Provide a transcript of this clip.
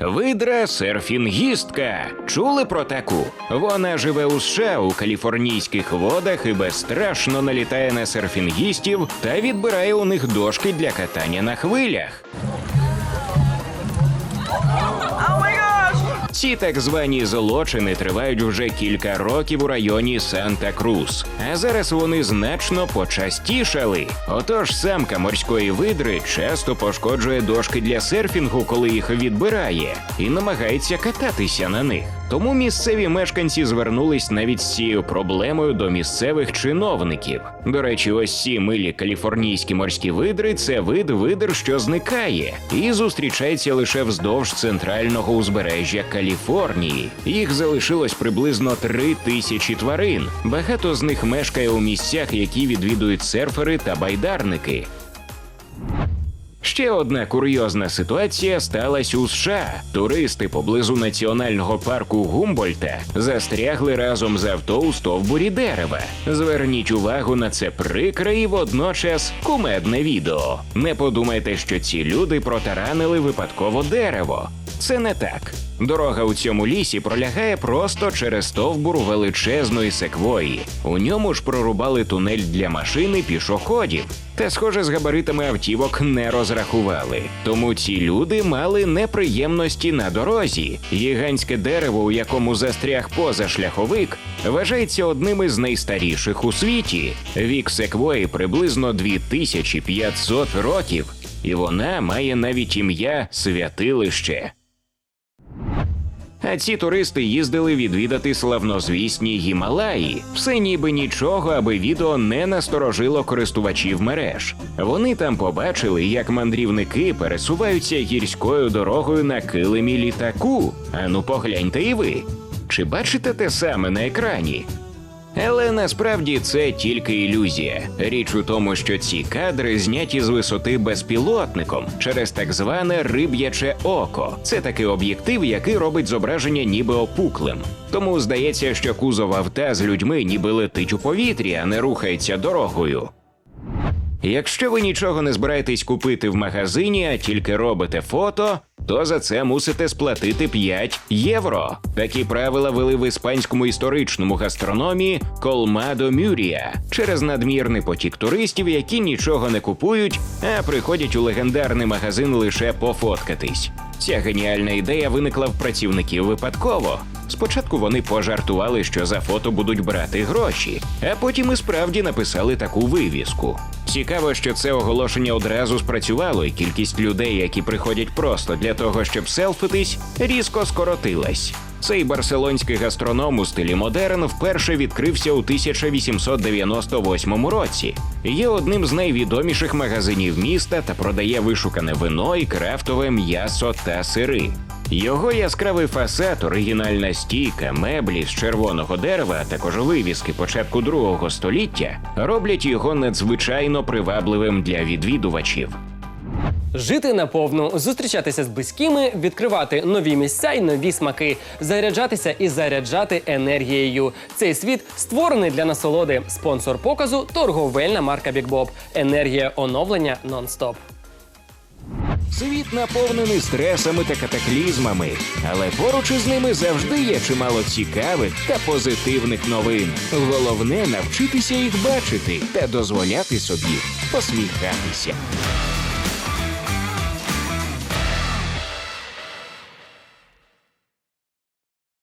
Видра серфінгістка. Чули про таку? Вона живе у США у каліфорнійських водах і безстрашно налітає на серфінгістів та відбирає у них дошки для катання на хвилях. Ці так звані злочини тривають вже кілька років у районі Санта-Крус, а зараз вони значно почастішали. Отож, самка морської видри часто пошкоджує дошки для серфінгу, коли їх відбирає, і намагається кататися на них. Тому місцеві мешканці звернулись навіть з цією проблемою до місцевих чиновників. До речі, ось ці милі каліфорнійські морські видри це вид видр, що зникає, і зустрічається лише вздовж центрального узбережжя Каліфорнії. Їх залишилось приблизно три тисячі тварин. Багато з них мешкає у місцях, які відвідують серфери та байдарники. Ще одна курйозна ситуація сталася у США. Туристи поблизу національного парку Гумбольта застрягли разом з авто у стовбурі дерева. Зверніть увагу на це прикре і водночас кумедне відео. Не подумайте, що ці люди протаранили випадково дерево. Це не так. Дорога у цьому лісі пролягає просто через стовбур величезної секвої. У ньому ж прорубали тунель для машин і пішоходів. Та, схоже, з габаритами автівок не розрахували. Тому ці люди мали неприємності на дорозі. Гігантське дерево, у якому застряг позашляховик, вважається одним із найстаріших у світі. Вік секвої приблизно 2500 років, і вона має навіть ім'я святилище. А ці туристи їздили відвідати славнозвісні Гімалаї. Все ніби нічого, аби відео не насторожило користувачів мереж. Вони там побачили, як мандрівники пересуваються гірською дорогою на килимі літаку. Ану, погляньте і ви. Чи бачите те саме на екрані? Але насправді це тільки ілюзія. Річ у тому, що ці кадри зняті з висоти безпілотником через так зване риб'яче око. Це такий об'єктив, який робить зображення ніби опуклим. Тому здається, що кузов авто з людьми ніби летить у повітрі, а не рухається дорогою. Якщо ви нічого не збираєтесь купити в магазині, а тільки робите фото, то за це мусите сплатити 5 євро. Такі правила вели в іспанському історичному гастрономі Колмадо Мюрія через надмірний потік туристів, які нічого не купують, а приходять у легендарний магазин лише пофоткатись. Ця геніальна ідея виникла в працівників випадково. Спочатку вони пожартували, що за фото будуть брати гроші, а потім і справді написали таку вивіску. Цікаво, що це оголошення одразу спрацювало, і кількість людей, які приходять просто для того, щоб селфитись, різко скоротилась. Цей барселонський гастроном у стилі модерн вперше відкрився у 1898 році. Є одним з найвідоміших магазинів міста та продає вишукане вино і крафтове м'ясо та сири. Його яскравий фасад, оригінальна стійка, меблі з червоного дерева, а також вивіски початку другого століття роблять його надзвичайно привабливим для відвідувачів. Жити наповну, зустрічатися з близькими, відкривати нові місця і нові смаки, заряджатися і заряджати енергією. Цей світ створений для насолоди. Спонсор показу торговельна марка Бікбоб. Енергія оновлення нон-стоп. Світ наповнений стресами та катаклізмами, але поруч із ними завжди є чимало цікавих та позитивних новин. Головне навчитися їх бачити та дозволяти собі посміхатися.